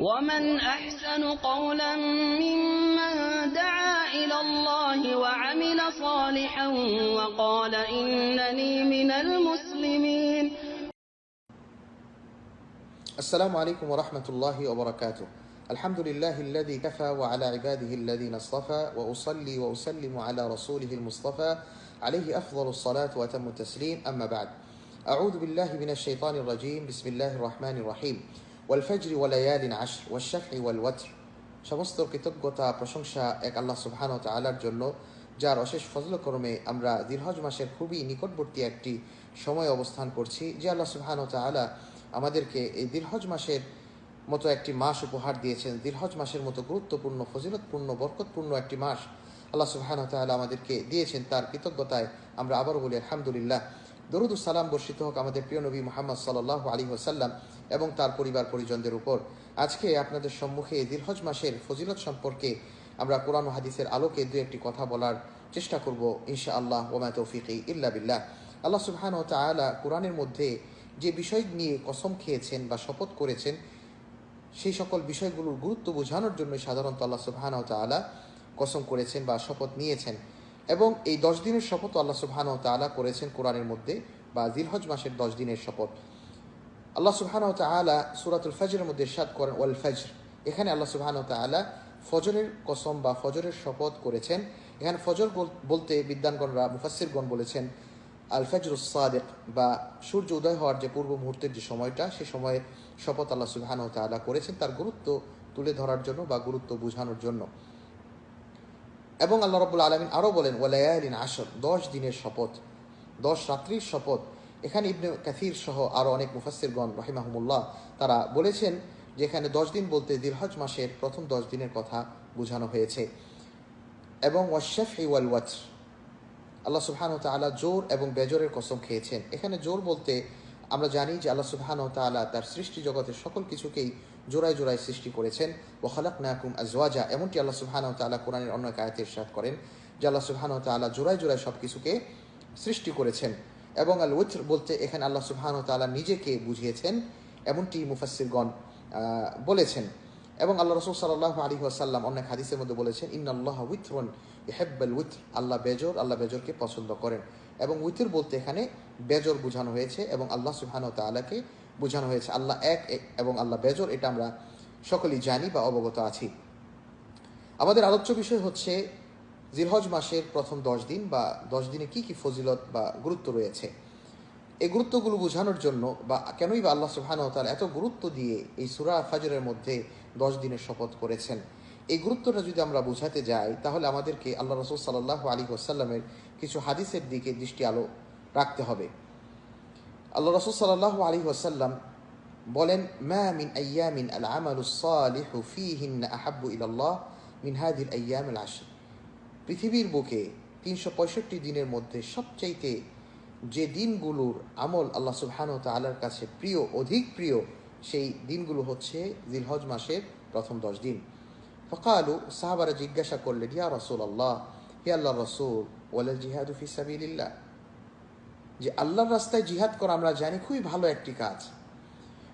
ومن أحسن قولا ممن دعا إلى الله وعمل صالحا وقال إنني من المسلمين. السلام عليكم ورحمة الله وبركاته. الحمد لله الذي كفى وعلى عباده الذين اصطفى وأصلي وأسلم على رسوله المصطفى عليه أفضل الصلاة وأتم التسليم. أما بعد أعوذ بالله من الشيطان الرجيم. بسم الله الرحمن الرحيم. ওয়ালফাজরি ওয়ালায়ালিন আশ ওয়াশাফি ওয়াল ওয়াত্র সমস্ত কৃতজ্ঞতা, প্রশংসা এক আল্লাহ সুবহান তালার জন্য, যার অশেষ ফজলক্রমে আমরা দীর্ঘজ মাসের খুবই নিকটবর্তী একটি সময় অবস্থান করছি, যে আল্লাহ সুবহান তালা আমাদেরকে এই দীর্ঘজ মাসের মতো একটি মাস উপহার দিয়েছেন। দীর্ঘজ মাসের মতো গুরুত্বপূর্ণ, ফজিলতপূর্ণ, বরকতপূর্ণ একটি মাস আল্লাহ সুবহান তালা আমাদেরকে দিয়েছেন। তার কৃতজ্ঞতায় আমরা আবারও বলি, আলহামদুলিল্লাহ। দরুদ সালাম বর্ষিত হোক আমাদের প্রিয় নবী মোহাম্মদ সাল্লাহ আলী হোসাল্লাম এবং তার পরিবার পরিজনদের উপর। আজকে আপনাদের সম্মুখে দীর্ঘজ মাসের ফজিলত সম্পর্কে আমরা কোরআন হাদিসের আলোকে দু একটি কথা বলার চেষ্টা করব ইনশা আল্লাহ ওমা তৌফিকি ইল্লা বিল্লাহ। আল্লাহ সুবহান ও তাআলা কোরআনের মধ্যে যে বিষয় নিয়ে কসম খেয়েছেন বা শপথ করেছেন, সেই সকল বিষয়গুলোর গুরুত্ব বোঝানোর জন্য সাধারণত আল্লাহ সুবহান ও তাআলা কসম করেছেন বা শপথ নিয়েছেন। এবং এই দশ দিনের শপথ আল্লাহ সুবহান ও তাআলা করেছেন কোরআনের মধ্যে বা জিলহজ মাসের দশ দিনের শপথ। আল্লাহ সুবহান ও তাআলা সুরাতুল ফজরের মধ্যে ইরশাদ করেন, ওয়াল ফজর। এখানে আল্লাহ সুবহান ও তাআলা ফজরের কসম বা ফজরের শপথ করেছেন। এখানে ফজর বলতে বিদ্যানগণরা মুফাসসিরগণ বলেছেন, আল ফজর সাদেক বা সূর্য উদয় হওয়ার যে পূর্ব মুহূর্তের যে সময়টা, সে সময়ে শপথ আল্লাহ সুবহান ও তাআলা করেছেন তার গুরুত্ব তুলে ধরার জন্য বা গুরুত্ব বোঝানোর জন্য। এবং আল্লাহ রব্বুল আলমিন আরও বলেন ওয়ালায়ালিন আসর, দশ দিনের শপথ, দশ রাত্রির শপথ। এখানে ইবনে কাথির সহ আরও অনেক মুফাসিরগণ রহিমাহমুল্লাহ, তারা বলেছেন যে এখানে দশ দিন বলতে দিলহজ মাসের প্রথম দশ দিনের কথা বোঝানো হয়েছে। এবং ওয়াশেফ ওয়াল ওয়াচ আল্লাহ সুবহান তাআলা জোর এবং বেজোরের কসম খেয়েছেন। এখানে জোর বলতে আমরা জানি যে আল্লাহ সুবহান তাআলা তার সৃষ্টি জগতের সকল কিছুকেই জোড়ায় জোড়ায় সৃষ্টি করেছেন। ওখালাক নাকুম আজওয়াজা এমনটি আল্লাহ সুবহান তাআলা কোরআনের অন্য এক আয়াতে ইরশাদ করেন, যে আল্লাহ সুবহান তাআলা জোড়ায় জোড়ায় সব কিছুকে সৃষ্টি করেছেন। এবং আল উত্র বলতে এখানে আল্লাহ সুবহান তাআলা নিজেকে বুঝিয়েছেন এমনটি মুফাসসিরগণ আহ, বলেছেন। এবং আল্লাহ রসুল সাল্লাহ আলী আসাল্লাম অনেক হাদিসের মধ্যে বলেছেন ইন্নাল্লাহ উইথরন হেব্বাল উইথ আল্লাহ বেজর আল্লাহ বেজরকে পছন্দ করেন। এবং উইথর বলতে এখানে বেজর বোঝানো হয়েছে এবং আল্লাহ সুবহান তাআলাকে বোঝানো হয়েছে। আল্লাহ এক এবং আল্লাহ বেজর এটা আমরা সকলেই জানি বা অবগত আছি। আমাদের আলোচ্য বিষয় হচ্ছে জিলহজ মাসের প্রথম দশ দিন বা দশ দিনে কি কি ফজিলত বা গুরুত্ব রয়েছে? এই গুরুত্বগুলো বোঝানোর জন্য বা কেনই বা আল্লাহ সুবহান তার এত গুরুত্ব দিয়ে এই সুরা ফাজরের মধ্যে দশ দিনের শপথ করেছেন? এই গুরুত্বটা যদি আমরা বোঝাতে যাই, তাহলে আমাদেরকে আল্লাহ রসুল সাল্লাহ আলী ওসাল্লামের কিছু হাদিসের দিকে দৃষ্টি আলো রাখতে হবে। আল্লাহ রসুল সাল্লাহ আলী ওসাল্লাম বলেন, মা মিন আয়ামিন আল আমালু সালিহু মিন হাদিল আয়াম আশর। পৃথিবীর বুকে তিনশো পঁয়ষট্টি দিনের মধ্যে সবচাইতে যে দিনগুলোর আমল আল্লাহ সুবহান তাআলার কাছে প্রিয়, অধিক প্রিয়, সেই দিনগুলো হচ্ছে জিলহজ মাসের প্রথম দশ দিন। ফকালু, সাহাবারা জিজ্ঞাসা করলেন, ইয়া রসুল আল্লাহ হে আল্লাহ রসুল, ওয়ালাল জিহাদু ফি সাবিলিল্লাহ? যে আল্লাহর রাস্তায় জিহাদ করা আমরা জানি খুবই ভালো একটি কাজ।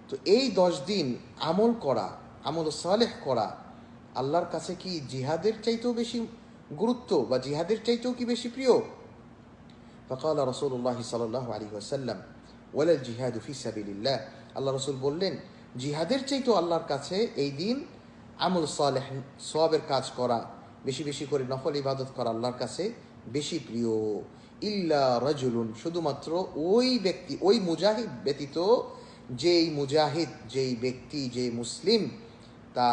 তো এই দশ দিন আমল করা, আমল সালেহ করা, আল্লাহর কাছে কি জিহাদের চাইতেও বেশি গুরুত্ব বা জিহাদের চাইতেও কি বেশি প্রিয়? ফকাল রসুল্লাহ সাল্লাহ আলী ওসাল্লাম ওয়ালাল জিহাদু ফিসাবিল্লাহ আল্লাহ রসুল বললেন, জিহাদের চাইতেও আল্লাহর কাছে এই দিন আমল সালেহ সবের কাজ করা, বেশি বেশি করে নফল ইবাদত করা আল্লাহর কাছে বেশি প্রিয়। ইল্লা রাজুলুন, শুধুমাত্র ওই ব্যক্তি, ওই মুজাহিদ ব্যতীত যেই মুজাহিদ, যেই ব্যক্তি যে মুসলিম, তা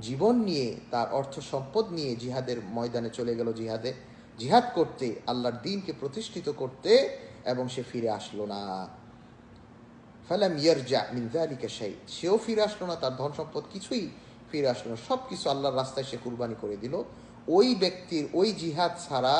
জীবন নিয়ে, তার অর্থ সম্পদ নিয়ে জিহাদের ময়দানে চলে গেল জিহাদে। জিহাদ করতে, আল্লাহর দিনকে প্রতিষ্ঠিত করতে এবং সে ফিরে আসলো না। ফালাম ইয়ারজা মিন যালিকা শাই, সেও ফিরে আসলো না, তার ধন সম্পদ কিছুই ফিরে আসলো না। সব কিছু আল্লাহর রাস্তায় সে কুরবানি করে দিল। ওই ব্যক্তির, ওই জিহাদ ছাড়া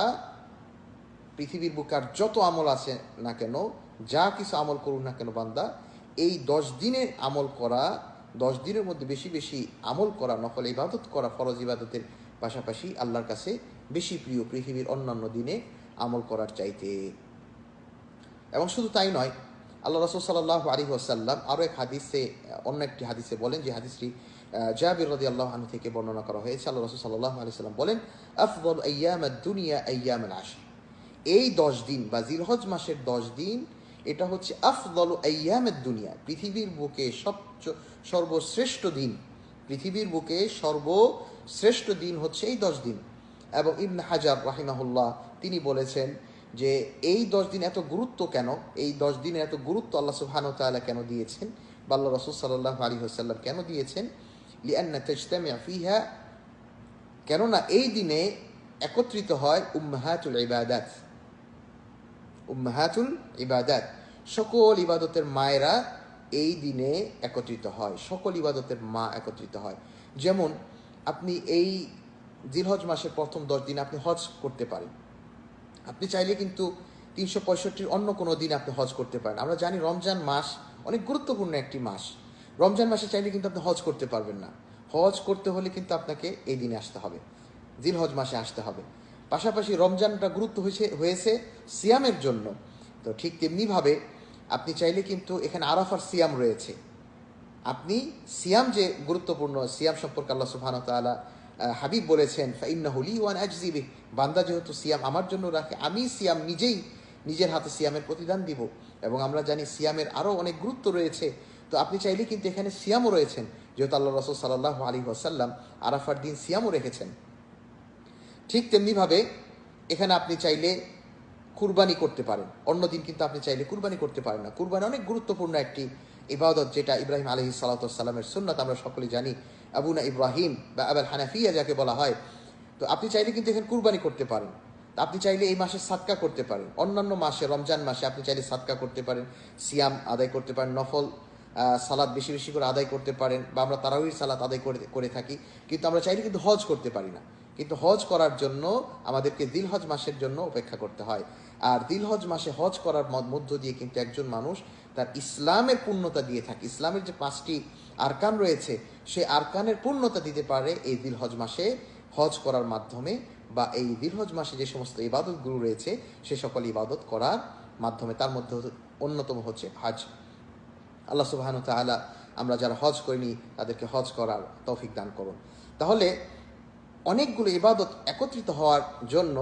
পৃথিবীর বুকার যত আমল আছে না কেন, যা কিছু আমল করুন না কেন বান্দা, এই দশ দিনের আমল করা দশ দিনের মধ্যে বেশি বেশি আমল করা নকল ইবাদত করা ফরজ ইবাদতের পাশাপাশি আল্লাহর কাছে বেশি প্রিয় পৃথিবীর অন্যান্য দিনে আমল করার চাইতে। এবং শুধু তাই নয়, আল্লাহ রসুল সাল্লাহ আলী আসাল্লাম আরও এক হাদিসে, অন্য একটি হাদিসে বলেন, যে হাদিসটি জাবির রদি আল্লাহ আনহু থেকে বর্ণনা করা হয়েছে। আল্লাহ রসুল সাল্লাহ আলি সাল্লাম বলেন, আফদল আয়াম দুনিয়া আয়াম আশি এই দশ দিন বা জিলহজ মাসের দশ দিন এটা হচ্ছে আফদল আয়ামের দুনিয়া, পৃথিবীর বুকে সবচ- সর্বশ্রেষ্ঠ দিন। পৃথিবীর বুকে সর্বশ্রেষ্ঠ দিন হচ্ছে এই দশ দিন। এবং ইবন হাজার রাহিমাহুল্লাহ তিনি বলেছেন যে এই দশ দিন এত গুরুত্ব কেন? এই দশ দিনের এত গুরুত্ব আল্লাহ সুবহানাহু ওয়া তাআলা কেন দিয়েছেন? বা আল্লাহ রসুল সাল্লাহ আলী হাসাল্লাম কেন দিয়েছেন? লিআন্না তাজতামিউ ফিহা, কেননা এই দিনে একত্রিত হয় উম্মাহাতুল ইবাদাত। উম্মাহাতুল ইবাদাত। সকল ইবাদতের মায়েরা এই দিনে একত্রিত হয়। সকল ইবাদতের মা একত্রিত হয়। যেমন, আপনি এই জিলহজ মাসের প্রথম দশ দিন আপনি হজ করতে পারেন। আপনি চাইলে কিন্তু তিনশো পঁয়ষট্টির অন্য কোনো দিন আপনি হজ করতে পারেন। আমরা জানি রমজান মাস অনেক গুরুত্বপূর্ণ একটি মাস। রমজান মাসে চাইলে কিন্তু আপনি হজ করতে পারবেন না। হজ করতে হলে কিন্তু আপনাকে এই দিনে আসতে হবে। জিল হজ মাসে আসতে হবে। পাশাপাশি রমজানটা গুরুত্ব হয়েছে হয়েছে সিয়ামের জন্য। তো ঠিক তেমনিভাবে আপনি চাইলে কিন্তু এখানে আরাফার সিয়াম রয়েছে। আপনি সিয়াম যে গুরুত্বপূর্ণ সিয়াম সম্পর্কে আল্লাহ তাআলা আহ, হাবিব বলেছেন ফাইন্নাহুলি ওয়ান আজজিবি বান্দা যেহেতু সিয়াম আমার জন্য রাখে আমি সিয়াম নিজেই নিজের হাতে সিয়ামের প্রতিদান দিব। এবং আমরা জানি সিয়ামের আরও অনেক গুরুত্ব রয়েছে। তো আপনি চাইলে কিন্তু এখানে সিয়ামও রয়েছেন যেহেতু আল্লাহ রসুল সাল্লাহ আলী ওয়াসাল্লাম আরাফার দিন সিয়ামও রেখেছেন। ঠিক তেমনিভাবে এখানে আপনি চাইলে কুরবানি করতে পারেন। অন্যদিন কিন্তু আপনি চাইলে কুরবানি করতে পারেন না। কুরবানি অনেক গুরুত্বপূর্ণ একটি ইবাদত যেটা ইব্রাহিম আলহি সালাতামের সুন্নাত, আমরা সকলে জানি। আবুনা ইব্রাহিম বা আবার হানাফিয়া যাকে বলা হয়। তো আপনি চাইলে কিন্তু এখানে কুরবানি করতে পারেন। আপনি চাইলে এই মাসে সাদকা করতে পারেন। অন্যান্য মাসে, রমজান মাসে আপনি চাইলে সাদকা করতে পারেন। সিয়াম আদায় করতে পারেন, নফল সালাদ বেশি বেশি করে আদায় করতে পারেন বা আমরা তারাউির সালাদ আদায় করে করে থাকি। কিন্তু আমরা চাইলে কিন্তু হজ করতে পারি না। কিন্তু হজ করার জন্য আমাদেরকে দিলহজ মাসের জন্য অপেক্ষা করতে হয়। আর দিলহজ মাসে হজ করার মধ্য দিয়ে কিন্তু একজন মানুষ তার ইসলামের পূর্ণতা দিয়ে থাকে। ইসলামের যে পাঁচটি আরকান রয়েছে সেই আরকানের পূর্ণতা দিতে পারে এই দিলহজ মাসে হজ করার মাধ্যমে বা এই দিলহজ মাসে যে সমস্ত ইবাদতগুলো রয়েছে, সে সকল ইবাদত করার মাধ্যমে। তার মধ্যে অন্যতম হচ্ছে হজ। আল্লাহ তাআলা আমরা যারা হজ করিনি, তাদেরকে হজ করার তৌফিক দান করুন। তাহলে অনেকগুলো ইবাদত একত্রিত হওয়ার জন্য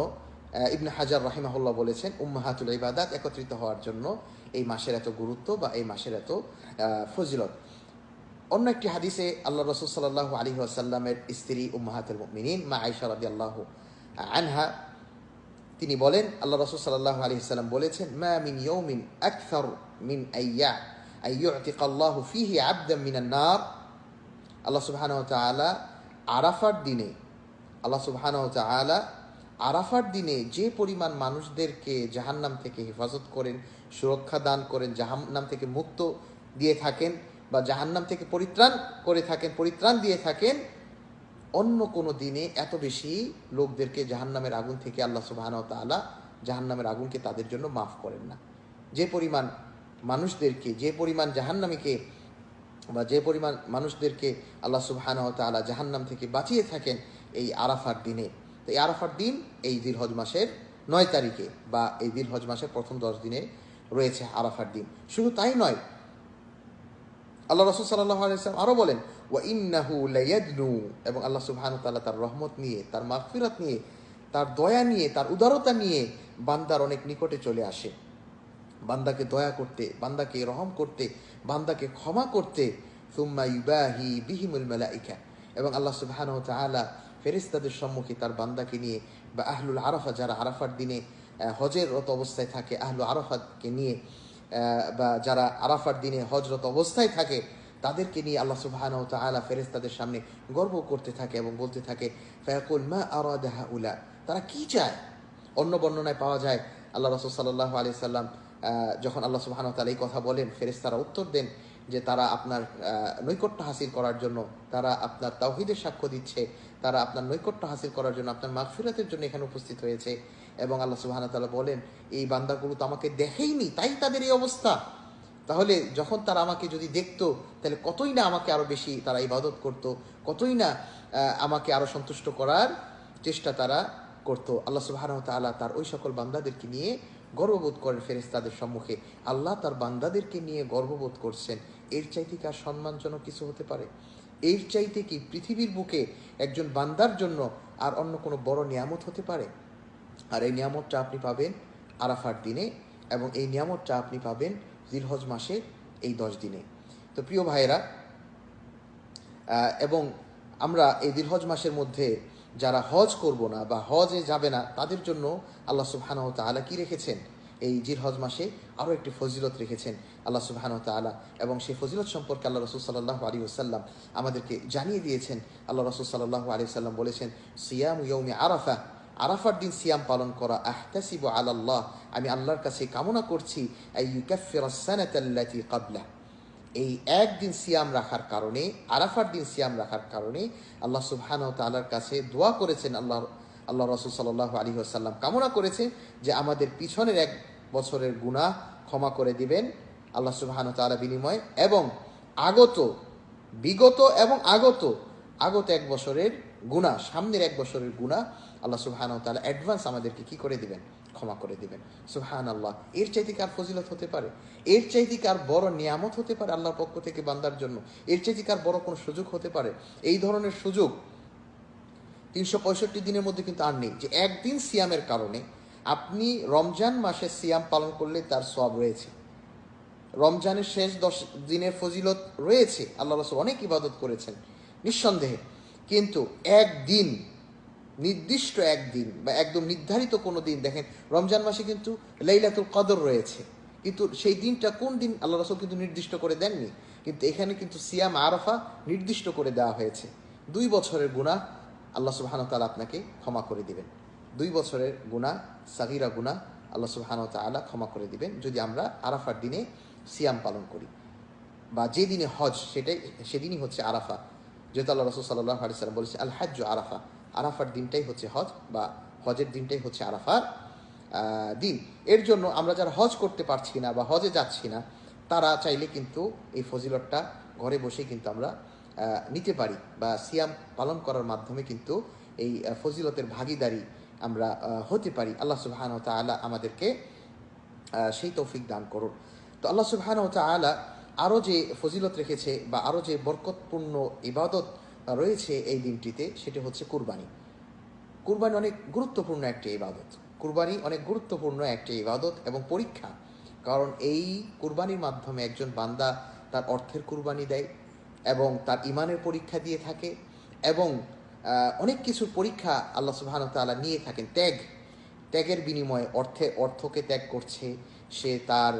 ইবনে হাজার রাহিমাহুল্লাহ বলেছেন, উম্মাহাতুল ইবাদাত একত্রিত হওয়ার জন্য এই মাসের এত গুরুত্ব বা এই মাসের এত ফজিলত। অন্য একটি হাদিসে আল্লাহ রসুল সাল্লাহ আলী আসাল্লামের স্ত্রী উম্মাহাতুল মিনীন মা আয়সা রাদি আল্লাহ আনহা, তিনি বলেন আল্লাহ রসুল সাল্লাহ আলী সাল্লাম বলেছেন, মা মিন ইয়ৌমিন আকথর মিন আইয়া আইয়ুতিক আল্লাহ ফিহি আবদাম মিনান নার। আল্লাহ সুবহানাহু ওয়া তাআলা আরাফার দিনে আল্লাহ সুবহানাহু ওয়া তাআলা আরাফার দিনে যে পরিমাণ মানুষদেরকে জাহান্নাম থেকে হেফাজত করেন, সুরক্ষা দান করেন, জাহান্নাম থেকে মুক্ত দিয়ে থাকেন বা জাহান্নাম থেকে পরিত্রাণ করে থাকেন, পরিত্রাণ দিয়ে থাকেন, অন্য কোনো দিনে এত বেশি লোকদেরকে জাহান্নামের আগুন থেকে আল্লাহ সুবহানাহু ওয়া তাআলা জাহান্নামের আগুনকে তাদের জন্য মাফ করেন না। যে পরিমাণ মানুষদেরকে, যে পরিমাণ জাহান্নামীকে বা যে পরিমাণ মানুষদেরকে আল্লাহ সুবহানাহু ওয়া তাআলা জাহান্নাম থেকে বাঁচিয়ে থাকেন এই আরাফার দিনে। তো এই আরাফার দিন এই দিলহজ মাসের নয় তারিখে বা এই দিলহজ মাসের প্রথম দশ দিনে রয়েছে আরাফার দিন। শুধু তাই নয়, আল্লাহ রসুল সাল্লাহ আলাইসলাম আরও বলেন, ওয়া ইন্নাহু লায়াদনু এবং আল্লাহ সুবহানাহু তাআলা তার রহমত নিয়ে, তার মাগফিরাত নিয়ে, তার দয়া নিয়ে, তার উদারতা নিয়ে বান্দার অনেক নিকটে চলে আসে। বান্দাকে দয়া করতে, বান্দাকে রহম করতে, বান্দাকে ক্ষমা করতে, সুম্মা ইউবাহি বিহিমুল মালাইকা। এবং আল্লাহ সুবহানাহু তাআলা ফেরেশতাদের সম্মুখে তার বান্দাকে নিয়ে বা আহলুল আরাফা, যারা আরাফার দিনে হজেররত অবস্থায় থাকে, আহলু আরাফাতকে নিয়ে বা যারা আরাফার দিনে হজরত অবস্থায় থাকে, তাদেরকে নিয়ে আল্লাহ সুবহানাহু তাআলা ফেরেশতাদের সামনে গর্ব করতে থাকে এবং বলতে থাকে, ফায়াকুল মা আরাদা হাউলা? তারা কি চায়? অন্য বর্ণনায় পাওয়া যায়, আল্লাহ রসুল সাল্লাহ আলি সাল্লাম যখন আল্লাহ সুবাহান তালা এই কথা বলেন, ফেরেশতারা উত্তর দেন যে তারা আপনার নৈকট্য হাসিল করার জন্য, তারা আপনার তাওহিদের সাক্ষ্য দিচ্ছে তারা আপনার নৈকট্য হাসিল করার জন্য, আপনার মাগফিরাতের জন্য এখানে উপস্থিত হয়েছে। এবং আল্লাহ সুবাহান তালা বলেন, এই বান্দাগুলো তো আমাকে দেখেইনি, তাই তাদের এই অবস্থা। তাহলে যখন তারা আমাকে যদি দেখতো, তাহলে কতই না আমাকে আরও বেশি তারা ইবাদত করতো, কতই না আমাকে আরও সন্তুষ্ট করার চেষ্টা তারা করতো। আল্লাহ সুবহানাহু ওয়া তাআলা তার ওই সকল বান্দাদেরকে নিয়ে গর্ববোধ করেন ফেরেশতাদের সম্মুখে। আল্লাহ তার বান্দাদেরকে নিয়ে গর্ববোধ করছেন। এর চাইতে আর সম্মানজনক কিছু হতে পারে? এর চাইতে কি পৃথিবীর বুকে একজন বান্দার জন্য আর অন্য কোনো বড় নিয়ামত হতে পারে? আর এই নিয়ামতটা আপনি পাবেন আরাফার দিনে এবং এই নিয়ামতটা আপনি পাবেন জিলহজ মাসের এই দশ দিনে। তো প্রিয় ভাইয়েরা এবং আমরা এই দিলহজ মাসের মধ্যে যারা হজ করব না বা হজে যাবে না, তাদের জন্য আল্লাহ সুবহানাহু তাআলা কি রেখেছেন? এই জিলহজ মাসে আরও একটি ফজিলত রেখেছেন আল্লাহ সুবহানাহু ওয়া তাআলা। এবং সেই ফজিলত সম্পর্কে আল্লাহ রসুল সাল্লাহ আলী ওসাল্লাম আমাদেরকে জানিয়ে দিয়েছেন। আল্লাহ রসুল সাল্লাহ আলী সাল্লাম বলেছেন, সিয়াম ইয়ৌমি আরাফা। আরাফার দিন সিয়াম পালন করা, আহতাসিব আলাল্লাহ। আমি আল্লাহর কাছে কামনা করছি কাবলা এই একদিন সিয়াম রাখার কারণে, আরাফার দিন সিয়াম রাখার কারণে আল্লাহ সুবহানাহু ওয়া তাআলার কাছে দোয়া করেছেন আল্লাহ আল্লাহ রসুল সাল্লাহ আলী আসাল্লাম কামনা করেছেন যে আমাদের পিছনের এক বছরের গুনাহ ক্ষমা করে দিবেন আল্লাহ সুবহানাহু ওয়া তাআলা বিনিময়ে এবং আগত, বিগত এবং আগত আগত এক বছরের গুণা সামনের এক বছরের গুণা আল্লাহ সুবহানাহু ওয়া তাআলা অ্যাডভান্স আমাদেরকে কি করে দিবেন? ক্ষমা করে দিবেন। সুহান আল্লাহ এর চাইতে কার ফজিলত হতে পারে? এর চাইতে কার বড় নিয়ামত হতে পারে আল্লাহর পক্ষ থেকে বান্দার জন্য? এর চাইতে কার বড় কোনো সুযোগ হতে পারে? এই ধরনের সুযোগ তিনশো পঁয়ষট্টি দিনের মধ্যে কিন্তু আর নেই। যে একদিন সিয়ামের কারণে আপনি রমজান মাসে সিয়াম পালন করলে তার সব রয়েছে। রমজানের শেষ দশ দিনের ফজিলত রয়েছে। আল্লাহ রসুল অনেক ইবাদত করেছেন, নিঃসন্দেহে। কিন্তু একদিন, নির্দিষ্ট একদিন বা একদম নির্ধারিত কোনো দিন, দেখেন, রমজান মাসে কিন্তু লাইলাতুল কদর রয়েছে। কিন্তু সেই দিনটা কোন দিন, আল্লাহ রসুল কিন্তু নির্দিষ্ট করে দেননি। কিন্তু এখানে কিন্তু সিয়াম আরাফা নির্দিষ্ট করে দেওয়া হয়েছে। দুই বছরের গুণা আল্লাহ সুবহানাহু তাআলা আপনাকে ক্ষমা করে দিবেন। দুই বছরের গুণা সাগিরা গুণা আল্লাহ সুবহানাহু তাআলা ক্ষমা করে দিবেন। যদি আমরা আরাফার দিনে সিয়াম পালন করি বা যে দিনে হজ, সেটাই, সেদিনই হচ্ছে আরাফা। যেহেতু আল্লাহ রসুল সাল্লাহ আলি সাল্লাম বলেছে আল হাজ্য আরাফা। আরাফার দিনটাই হচ্ছে হজ বা হজের দিনটাই হচ্ছে আরাফার দিন। এর জন্য আমরা যারা হজ করতে পারছি না বা হজে যাচ্ছি না, তারা চাইলে কিন্তু এই ফজিলতটা ঘরে বসে কিন্তু আমরা নিতে পারি বা সিয়াম পালন করার মাধ্যমে কিন্তু এই ফজিলতের ভাগিদারি আমরা হতে পারি। আল্লাহ সুবহান তাআলা আমাদেরকে সেই তৌফিক দান করুন। তো আল্লাহ সুবহান ও তাআলা আরও যে ফজিলত রেখেছে বা আরও যে বরকতপূর্ণ ইবাদত রয়েছে এই দিনটিতে, সেটি হচ্ছে কুরবানি। কুরবানি অনেক গুরুত্বপূর্ণ একটি ইবাদত। কুরবানি অনেক গুরুত্বপূর্ণ একটি ইবাদত এবং পরীক্ষা। কারণ এই কুরবানির মাধ্যমে একজন বান্দা তার অর্থের কুরবানি দেয় এবং তার ইমানের পরীক্ষা দিয়ে থাকে এবং অনেক কিছুর পরীক্ষা আল্লাহ সুবহানাহু ওয়া তাআলা নিয়ে থাকেন। ত্যাগ, ত্যাগের বিনিময়ে অর্থে, অর্থকে ত্যাগ করছে সে তার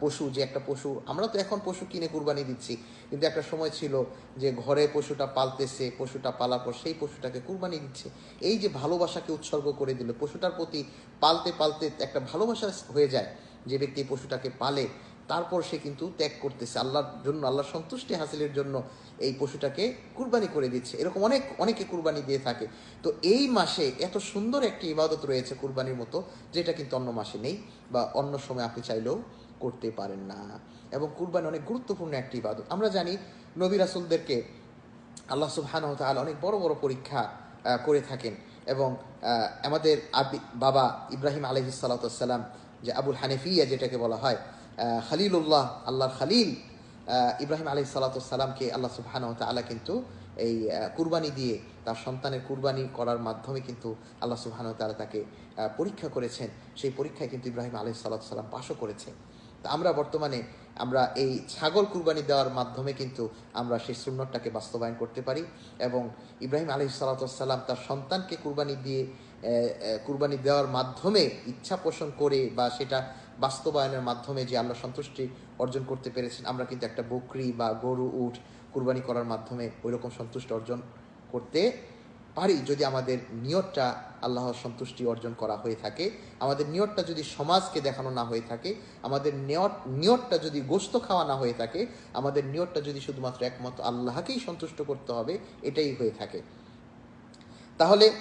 পশু, যে একটা পশু, আমরা তো এখন পশু কিনে কুরবানি দিচ্ছি, কিন্তু একটা সময় ছিল যে ঘরে পশুটা পালতেছে, পশুটা পালার পর সেই পশুটাকে কুরবানি দিচ্ছে। এই যে ভালোবাসাকে উৎসর্গ করে দিল, পশুটার প্রতি পালতে পালতে একটা ভালোবাসা হয়ে যায় যে ব্যক্তি পশুটাকে পালে তারপর সে কিন্তু ত্যাগ করতেছে। আল্লাহর জন্য, আল্লাহর সন্তুষ্টি হাসিলের জন্য এই পশুটাকে কুরবানি করে দিচ্ছে। এরকম অনেক, অনেকে কুরবানি দিয়ে থাকে। তো এই মাসে এত সুন্দর একটি ইবাদত রয়েছে কুরবানির মতো, যেটা কিন্তু অন্য মাসে নেই বা অন্য সময় আপনি চাইলেও করতে পারেন না। এবং কুরবানি অনেক গুরুত্বপূর্ণ একটি ইবাদত। আমরা জানি নবী রাসুলদেরকে আল্লাহ সুবহানাহু ওয়া তাআলা অনেক বড় বড় পরীক্ষা করে থাকেন। এবং আমাদের আবি, বাবা ইব্রাহিম আলহিস সালাতাম যে আবুল হানিফিয়া যেটাকে বলা হয় খালিলুল্লাহ, আল্লাহর খালিল ইব্রাহিম আলহি সালাতামকে আল্লাহ সুবহানাহু তাআলা কিন্তু এই কুরবানি দিয়ে, তার সন্তানের কুরবানি করার মাধ্যমে কিন্তু আল্লাহ সুবহানাহু তাআলা তাকে পরীক্ষা করেছেন। সেই পরীক্ষায় কিন্তু ইব্রাহিম আলহি সালাতাম পাশও করেছে। তা আমরা বর্তমানে আমরা এই ছাগল কুরবানি দেওয়ার মাধ্যমে কিন্তু আমরা সেই সুন্নতটাকে বাস্তবায়ন করতে পারি এবং ইব্রাহিম আলহি সালাতাম তার সন্তানকে কুরবানি দিয়ে কুরবানি দেওয়ার মাধ্যমে ইচ্ছা পোষণ করে বা সেটা বাস্তবায়নের মাধ্যমে যে আল্লাহ সন্তুষ্টি অর্জন করতে পেরেছেন আমরা কিন্তু একটা বকরি বা গরু উঠ কুরবানি করার মাধ্যমে ওই রকম সন্তুষ্ট অর্জন করতে পারি। যদি আমাদের নিয়তটা আল্লাহর সন্তুষ্টি অর্জন করা হয়ে থাকে, আমাদের নিয়তটা যদি সমাজকে দেখানো না হয়ে থাকে, আমাদের নিয়ত নিয়তটা যদি গোস্ত খাওয়া না হয়ে থাকে, আমাদের নিয়তটা যদি শুধুমাত্র একমাত্র আল্লাহকেই সন্তুষ্ট করতে হবে, এটাই হয়ে থাকে। তাহলে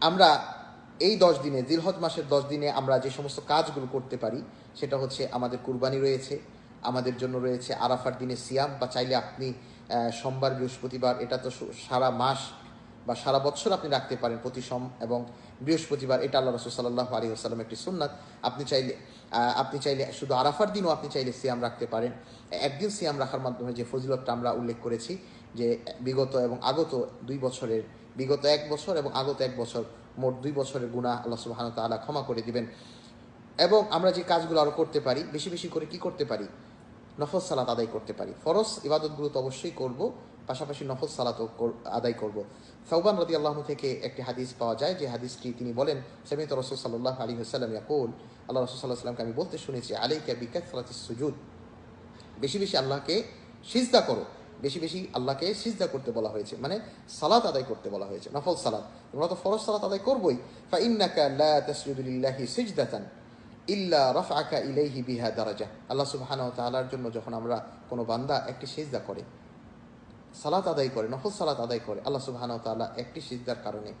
আমরা এই দশ দিনে, জিলহজ মাসের দশ দিনে আমরা যে সমস্ত কাজগুলো করতে পারি, সেটা হচ্ছে আমাদের কুরবানি রয়েছে, আমাদের জন্য রয়েছে আরাফার দিনে সিয়াম, বা চাইলে আপনি সোমবার, বৃহস্পতিবার, এটা তো সারা মাস বা সারা বছর আপনি রাখতে পারেন প্রতি সোম এবং বৃহস্পতিবার, এটা আল্লাহ রসুল সাল্লাহ আলী আসাল্লাম একটি সুন্নাত। আপনি চাইলে আপনি চাইলে শুধু আরাফার দিনও আপনি চাইলে সিয়াম রাখতে পারেন। একদিন সিয়াম রাখার মাধ্যমে যে ফজিলতটা আমরা উল্লেখ করেছি, যে বিগত এবং আগত দুই বছরের, বিগত এক বছর এবং আগত এক বছর মোট দুই বছরের গুণা আল্লাহ সুবাহ তাআলা ক্ষমা করে দিবেন। এবং আমরা যে কাজগুলো আরও করতে পারি, বেশি বেশি করে কি করতে পারি? নফল সালাত আদায় করতে পারি। ফরজ ইবাদতগুলো তো অবশ্যই করব, পাশাপাশি নফল সালাতও আদায় করব। সৌবান রদি আল্লাহ থেকে একটি হাদিস পাওয়া যায়, যে হাদিসটি তিনি বলেন, সেমিত রসুল সাল্লাহ আলী হাসাল্লাম ইয়াকুল, আল্লাহ রসুল সাল্লাহ সাল্লামকে আমি বলতে শুনেছি, আলাইকা বিকাত সুজুদ। বেশি বেশি আল্লাহকে সিজদা করো। বেশি বেশি আল্লাহকে সিজদা করতে বলা হয়েছে মানে সালাত আদায় করতে বলা হয়েছে, নফল সালাত। আমরা তো ফরজ সালাত আদায় করবই। ফা ইন্নাকা লা তাসজুদু লিল্লাহি সিজদাতান ইল্লা রাফআকা ইলাইহি বিহা দারাজা। আল্লাহ সুবহানাহু ওয়া তাআলার জন্য যখন আমরা কোনো বান্দা একটি সিজদা করে, সালাত আদায় করে, নফল সালাত আদায় করে, আল্লাহ সুবহানাহু ওয়া তাআলা একটি সিজদার কারণে,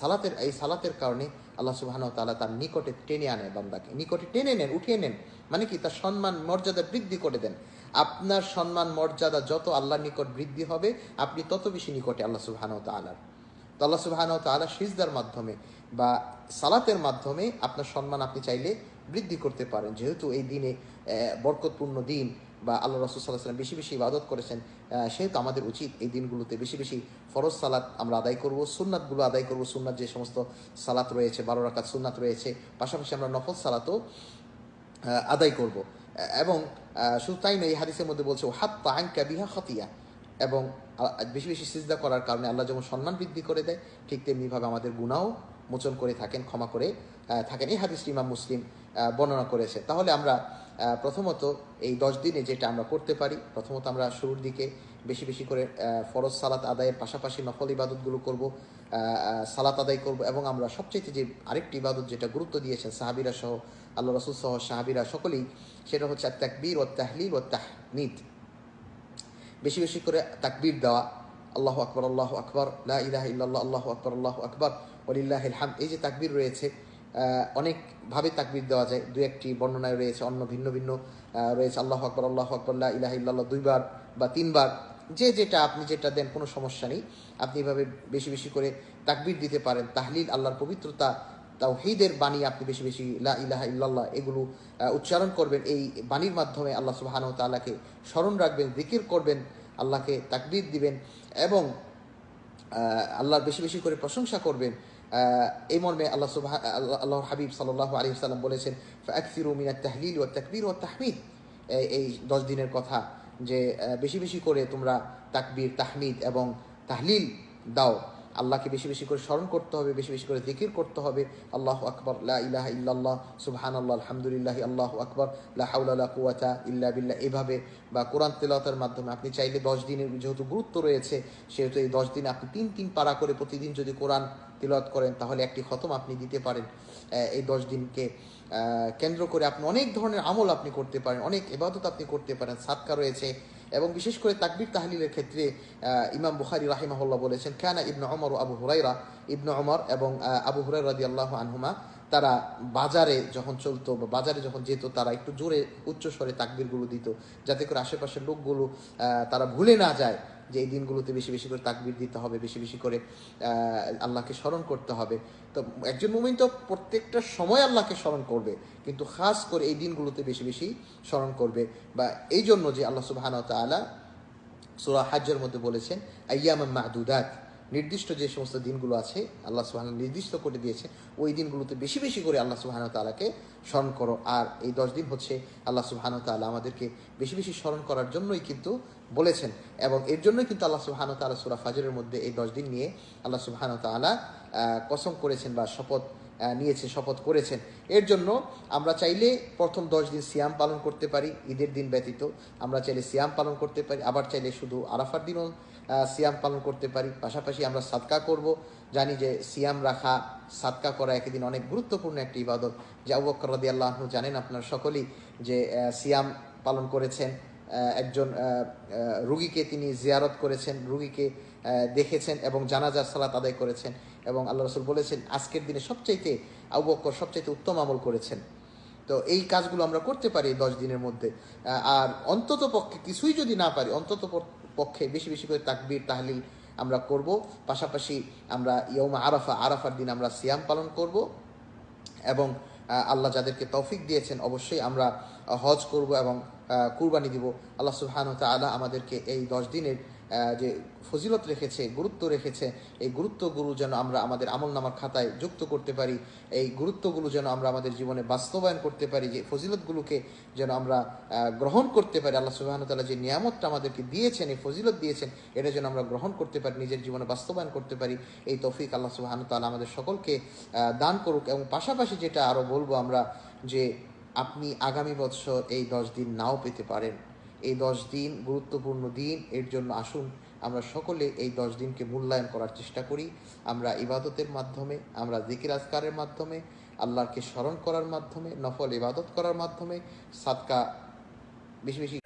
সালাতের, এই সালাতের কারণে আল্লাহ সুবহানাহু তাআলা তার নিকটে টেনে আনে বান্দাকে। নিকটে টেনে নেন, উঠিয়ে নেন মানে কি? তার সম্মান, মর্যাদা বৃদ্ধি করে দেন। আপনার সম্মান, মর্যাদা যত আল্লাহর নিকট বৃদ্ধি হবে, আপনি তত বেশি নিকটে আল্লাহ সুবহানাহু ওয়া তাআলার। তো আল্লাহ সুবহানাহু ওয়া তাআলা সিজদার মাধ্যমে বা সালাতের মাধ্যমে আপনার সম্মান আপনি চাইলে বৃদ্ধি করতে পারেন। যেহেতু এই দিনে বরকতপূর্ণ দিন বা আল্লাহ রসুল সাল্লাহ সাল্লাম বেশি বেশি ইবাদত করেছেন সেহেতু আমাদের উচিত এই দিনগুলোতে বেশি বেশি ফরজ সালাত আমরা আদায় করব, সুন্নাতগুলো আদায় করব। সুন্নাত যে সমস্ত সালাত রয়েছে, বারো রাকাত সুন্নাত রয়েছে, পাশাপাশি আমরা নফল সালাতও আদায় করব। এবং শুধু তাই নয়, এই হাদিসের মধ্যে বলছে ও হাত আঙ্কা বিহা খতিয়া। এবং বেশি বেশি সিজদা করার কারণে আল্লাহ যেমন সম্মান বৃদ্ধি করে দেয়, ঠিক তেমনিভাবে আমাদের গুণাও মোচন করে থাকেন, ক্ষমা করে থাকেন। এই হাদিসটি ইমাম মুসলিম বর্ণনা করেছে। তাহলে আমরা প্রথমত এই দশ দিনে যেটা আমরা করতে পারি, প্রথমত আমরা শুরুর দিকে বেশি বেশি করে ফরজ সালাত আদায়ের পাশাপাশি নফল ইবাদতগুলো করব সালাত আদায় করব এবং আমরা সবচেয়ে যে আরেকটি ইবাদত যেটা গুরুত্ব দিয়েছেন সাহাবিরা সহ আল্লাহ রসুল সহ সাহাবিরা সকলেই সেটা হচ্ছে তাকবীর ও তাহলিল ও তাহমিদ। বেশি বেশি করে তাকবীর দেওয়া, আল্লাহ আকবর আল্লাহ আকবর, লা ইলাহা ইল্লাল্লাহ, আল্লাহ আকবর আল্লাহ আকবর ওলিল্লাহিল হাম এই যে তাকবীর রয়েছে অনেকভাবে তাকবীর দেওয়া যায়, দু একটি বর্ণনায় রয়েছে, অন্য ভিন্ন ভিন্ন রয়েছে, আল্লাহ আকবর আল্লাহ আকবর, লা ইলাহা ইল্লাল্লাহ দুইবার বা তিনবার, যে যেটা আপনি যেটা দেন, কোনো সমস্যা নেই। আপনি এভাবে বেশি বেশি করে তাকবির দিতে পারেন। তাহলিল, আল্লাহর পবিত্রতা তাওহীদের বাণী আপনি বেশি বেশি লা ইলাহা ইল্লাল্লাহ এগুলো উচ্চারণ করবেন। এই বাণীর মাধ্যমে আল্লাহ সুবহানাহু ওয়া তাআলাকে স্মরণ রাখবেন, জিকির করবেন, আল্লাহকে তাকবীর দিবেন এবং আল্লাহর বেশি বেশি করে প্রশংসা করবেন। এই মর্মে আল্লাহ সুবাহ, আল্লাহ হাবিব সাল্লাহ আলী সাল্লাম বলেছেন ফাকসিরু মিনাত তাহলিল ও তাকবির ও তাহমিদ। এই দশ দিনের কথা যে বেশি বেশি করে তোমরা তাকবির, তাহমিদ এবং তাহলিল দাও। আল্লাহকে বেশি বেশি করে স্মরণ করতে হবে, বেশি বেশি করে জিকির করতে হবে। আল্লাহ আকবর ইলাহা ইল্লাল্লাহ সুবহান আল্লাহ আলহামদুলিল্লাহ, আল্লাহ আকবর, লা হাউলা লা কুওয়াতা ইল্লা বিল্লাহ। এভাবে বা কোরআন তেলাওয়াতের মাধ্যমে আপনি চাইলে দশ দিনের যেহেতু গুরুত্ব রয়েছে, সেহেতু এই দশ দিনে আপনি তিন তিন পারা করে প্রতিদিন যদি কোরআন তিলাওয়াত করেন, তাহলে একটি খতম আপনি দিতে পারেন। এই দশ দিনকে কেন্দ্র করে আপনি অনেক ধরনের আমল আপনি করতে পারেন, অনেক এবাদত আপনি করতে পারেন, সাতকা রয়েছে। এবং বিশেষ করে তাকবির তাহলিলের ক্ষেত্রে ইমাম বুখারি রাহিমাহুল্লাহ বলেছেন, কেনা ইবনু অমর ও আবু হুরাইরা ইবনু অমর এবং আবু হুরাই রাদি আল্লাহ আনহুমা, তারা বাজারে যখন চলতো বা বাজারে যখন যেত, তারা একটু জোরে উচ্চ স্বরে তাকবিরগুলো দিত, যাতে করে আশেপাশের লোকগুলো তারা ভুলে না যায়। যে এই দিনগুলোতে বেশি বেশি করে তাকবির দিতে হবে, বেশি বেশি করে আল্লাহকে স্মরণ করতে হবে। তো একজন মুমিন তো প্রত্যেকটা সময় আল্লাহকে স্মরণ করবে, কিন্তু খাস করে এই দিনগুলোতে বেশি বেশি স্মরণ করবে। বা এই জন্য যে আল্লাহ সুবাহান তালা সুরা হাজ্যের মধ্যে বলেছেন আয়াম মাহদুদাত নির্দিষ্ট যে সমস্ত দিনগুলো আছে, আল্লাহ সুহান নির্দিষ্ট করে দিয়েছে, ওই দিনগুলোতে বেশি বেশি করে আল্লাহ সুহান তালাকে স্মরণ করো। আর এই দশ দিন হচ্ছে আল্লাহ সুহান তালা আমাদেরকে বেশি বেশি স্মরণ করার জন্যই কিন্তু বলেছেন এবং এর জন্যই কিন্তু আল্লাহ সুহান তালা সুরা ফাজরের মধ্যে এই দশ দিন নিয়ে আল্লাহ সুহান তালা কসম করেছেন বা শপথ আহ, নিয়েছে শপথ করেছেন। এর জন্য আমরা চাইলে প্রথম দশ দিন সিয়াম পালন করতে পারি ঈদের দিন ব্যতীত। আমরা চাইলে সিয়াম পালন করতে পারি আবার চাইলে শুধু আরাফার দিনও সিয়াম পালন করতে পারি। পাশাপাশি আমরা সাদকা করব। জানি যে সিয়াম রাখা সাদকা করা একদিন অনেক গুরুত্বপূর্ণ একটি ইবাদত। যে আবু বকর রাদি আল্লাহ জানেন আপনার সকলেই যে সিয়াম পালন করেছেন একজন রুগীকে তিনি জিয়ারত করেছেন রুগীকে দেখেছেন এবং জানাজার সালাত আদায় করেছেন। এবং আল্লাহ রসুল বলেছেন, আজকের দিনে সবচাইতে আবু সবচাইতে উত্তম আমল করেছেন। তো এই কাজগুলো আমরা করতে পারি দশ দিনের মধ্যে। আর অন্তত পক্ষে কিছুই যদি না পারি, অন্তত পক্ষে বেশি বেশি করে তাকবির, তাহলিল আমরা করব। পাশাপাশি আমরা ইয়মা আরাফা, আরাফার দিন আমরা সিয়াম পালন করব এবং আল্লাহ যাদেরকে তৌফিক দিয়েছেন অবশ্যই আমরা হজ করব এবং কুরবানি দিব। আল্লাহ সুবহান তাআলা আমাদেরকে এই দশ দিনের যে ফজিলত রেখেছে, গুরুত্ব রেখেছে, এই গুরুত্বগুলো যেন আমরা আমাদের আমল নামার খাতায় যুক্ত করতে পারি, এই গুরুত্বগুলো যেন আমরা আমাদের জীবনে বাস্তবায়ন করতে পারি, যে ফজিলতগুলোকে যেন আমরা গ্রহণ করতে পারি। আল্লাহ সুবাহ তালা যে নিয়ামতটা আমাদেরকে দিয়েছেন, এই ফজিলত দিয়েছেন, এটা যেন আমরা গ্রহণ করতে পারি, নিজের জীবনে বাস্তবায়ন করতে পারি, এই তফিক আল্লাহ সুবাহ তালা আমাদের সকলকে দান করুক। এবং পাশাপাশি যেটা আরও বলব আমরা, যে আপনি আগামী বছর এই দশ দিন নাও পেতে পারেন। এই দশ দিন গুরুত্বপূর্ণ দিন, এর জন্য আসুন, আমরা সকলে এই দশ দিনকে মূল্যায়ন করার চেষ্টা করি। আমরা ইবাদতের মাধ্যমে, আমরা জিকির আজকারের মাধ্যমে, আল্লাহকে স্মরণ করার মাধ্যমে, নফল ইবাদত করার মাধ্যমে, সাদকা বেশি বেশি